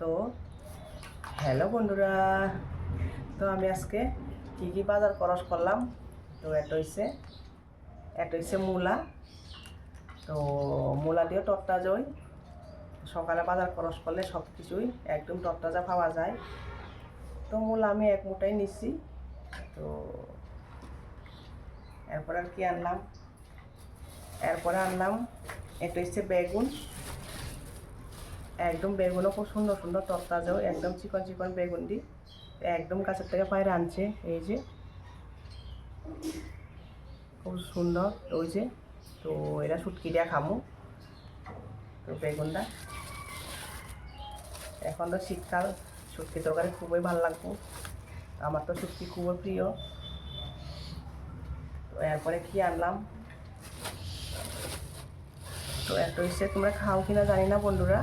তো হ্যালো বন্ধুরা। তো আমি আজকে কী কী বাজার খরচ করলাম? তো এটা হচ্ছে এটা হচ্ছে মূলা। তো মূলা দিয়ে জই। সকালে বাজার খরচ করলে সব কিছুই একদম টকটাজা পাওয়া যায়। তো মূলা আমি এক মুঠাই নিচ্ছি তো এরপর আর কি আনলাম? এরপরে আনলাম এটা হচ্ছে বেগুন। একদম বেগুনও খুব সুন্দর সুন্দর তরতাজাও একদম চিকন চিকন বেগুন দি, একদম কাছের থেকে পায়ে আনছে, এই যে। খুব সুন্দর, ওই যে। তো এরা শুটকি দিয়া খামু। তো বেগুনটা। এখন তো শীতকাল, শুটকি তরকারি খুবই ভালো লাগবো। আমার তো শুটকি খুবই প্রিয়। তো এরপরে কি আনলাম? তো এত ইচ্ছে তোমরা খাও কিনা জানি না বন্ধুরা।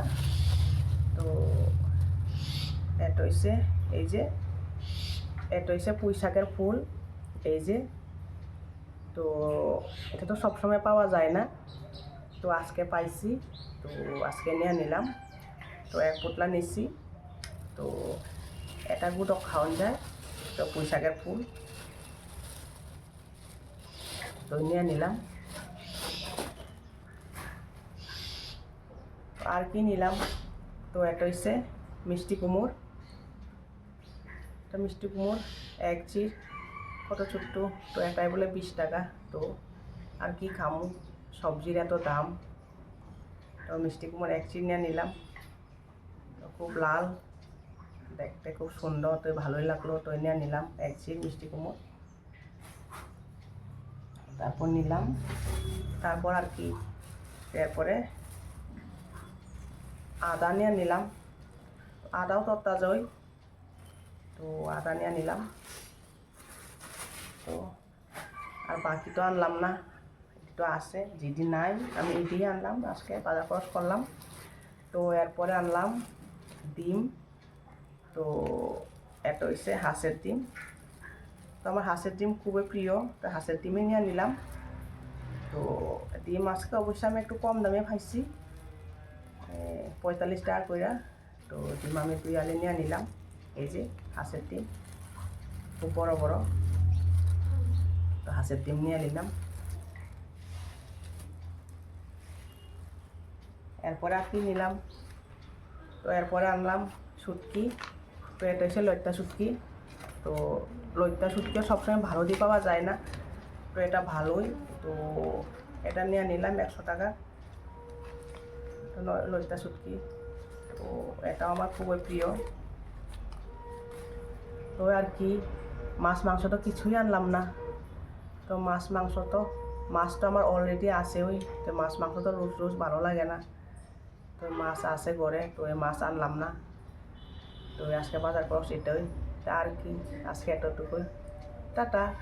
তো এত হচ্ছে এই যে এত হচ্ছে পুঁই শাকের ফুল, এই যে। তো এটা তো সবসময় পাওয়া যায় না। তো আজকে পাইছি, তো আজকে নিয়ে নিলাম। তো এক পুতলা নিচ্ছি তো এটা গুটো খাওয়ান যায়, তো পুঁই শাকের ফুল। তো নিয়ে নিলাম। আর কি নিলাম? তো এটা হচ্ছে মিষ্টি কুমড় এটা মিষ্টি কুমড় এক চির কত ছোট্ট, তো এটাই বলে বিশ টাকা। তো আর কি খামু? সবজির এত দাম। তো মিষ্টি কুমড় এক চির নিয়ে নিলাম। খুব লাল, দেখতে খুব সুন্দর, তো ভালোই লাগল, তো নিয়ে নিলাম এক চির মিষ্টি কুমড় তারপর নিলাম। তারপর আর কি, এরপরে আদা নিয়ে নিলাম। আদাও তত্তাজই তো আদা নিয়ে নিলাম। তো আর বাকি তো আনলাম না। তো আছে যেটি নাই আমি এটি আনলাম আজকে বাজার খরচ করলাম। তো এরপরে আনলাম ডিম। তো এটা হচ্ছে হাঁসের ডিম। তো আমার হাঁসের ডিম খুবই প্রিয়। তো হাঁসের ডিমই নিয়ে নিলাম। তো ডিম আজকে অবশ্যই আমি একটু কম দামে পাইছি এ, পঁয়তাল্লিশ টাকা করে তো ডিম আমি আলে নিয়ে নিলাম। এই যে হাঁসের ডিম, খুব বড় বড়। তো হাঁসের ডিম নিয়ে নিলাম। এরপরে আর কি নিলাম? তো এরপরে আনলাম শুটকি তো এটা হচ্ছে লইট্টা শুটকি তো লইট্টা শুটকিও সবসময় ভালো দিয়ে পাওয়া যায় না। তো এটা ভালোই। তো এটা নিয়ে নিলাম একশো টাকা। তো ল- লইট্টা শুটকি তো এটা আমার খুবই প্রিয়। তো আর কি, মাছ, মাংস তো কিছুই আনলাম না। তো মাছ, মাংস তো, মাছ তো আমার অলরেডি আছে ওই তো মাছ, মাংস তো রোজ রোজ ভালো লাগে না। তো মাছ আছে ঘরে, তো এই মাছ আনলাম না। তো আজকে বাজার করো সেটাই। তা আর কি, আজকে এতটুকুই। টাটা।